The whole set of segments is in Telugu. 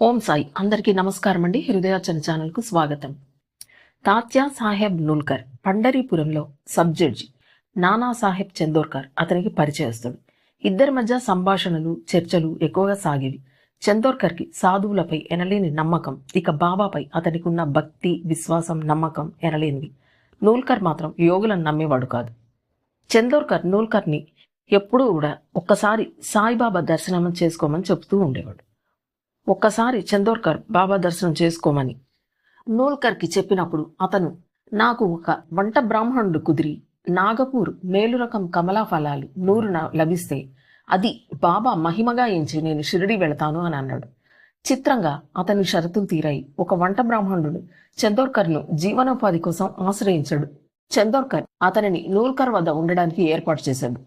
ఓం సాయి. అందరికీ నమస్కారం అండి. హృదయాచన ఛానల్కు స్వాగతం. తాత్యా సాహెబ్ నూల్కర్ పండరీపురంలో సబ్ జడ్జి నానా సాహెబ్ చందోర్కర్ అతనికి పరిచయస్తుడు ఇద్దరి మధ్య సంభాషణలు చర్చలు ఎక్కువగా సాగేవి. చందోర్కర్కి సాధువులపై ఎనలేని నమ్మకం ఇక బాబాపై అతనికి ఉన్న భక్తి విశ్వాసం నమ్మకం ఎనలేనివి. నూల్కర్ మాత్రం యోగులను నమ్మేవాడు కాదు. చందోర్కర్ నూల్కర్ని ఎప్పుడూ కూడా ఒక్కసారి సాయిబాబా దర్శనం చేసుకోమని చెబుతూ ఉండేవాడు. ఒక్కసారి చందోర్కర్ బాబా దర్శనం చేసుకోమని. నోల్కర్కి చెప్పినప్పుడు అతను నాకు ఒక వంట బ్రాహ్మణుడు కుదిరి. నాగపూర్ మేలు రకం కమలా ఫలాలు నూరు లభిస్తే అది బాబా మహిమగా ఎంచి నేను షిరిడి వెళతాను అని అన్నాడు. చిత్రంగా అతని షరతులు తీరాయి. ఒక వంట బ్రాహ్మణుడు చందోర్కర్ను జీవనోపాధి కోసం ఆశ్రయించాడు. చందోర్కర్ అతనిని నూల్కర్ వద్ద ఉండడానికి ఏర్పాటు చేశాడు.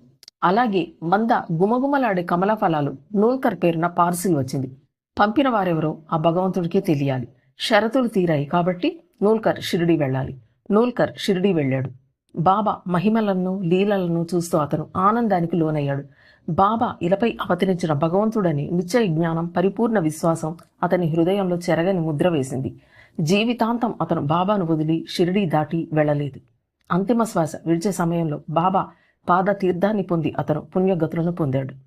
అలాగే వంద గుమగుమలాడే కమలా ఫలాలు నూల్కర్ పేరున పార్సిల్ వచ్చింది. పంపిన వారెవరో ఆ భగవంతుడికే తెలియాలి. షరతులు తీరాయి కాబట్టి నూల్కర్ షిరిడి వెళ్ళాలి. నూల్కర్ షిరిడి వెళ్ళాడు. బాబా మహిమలను లీలలను చూస్తూ అతను ఆనందానికి లోనయ్యాడు. బాబా ఇలపై అవతరించిన భగవంతుడని నిశ్చయ జ్ఞానం పరిపూర్ణ విశ్వాసం అతని హృదయంలో చెరగని ముద్ర వేసింది. జీవితాంతం అతను బాబాను వదిలి షిరిడి దాటి వెళ్ళలేదు. అంతిమ శ్వాస విడిచే సమయంలో బాబా పాద తీర్థాన్ని పొంది అతను పుణ్యగతులను పొందాడు.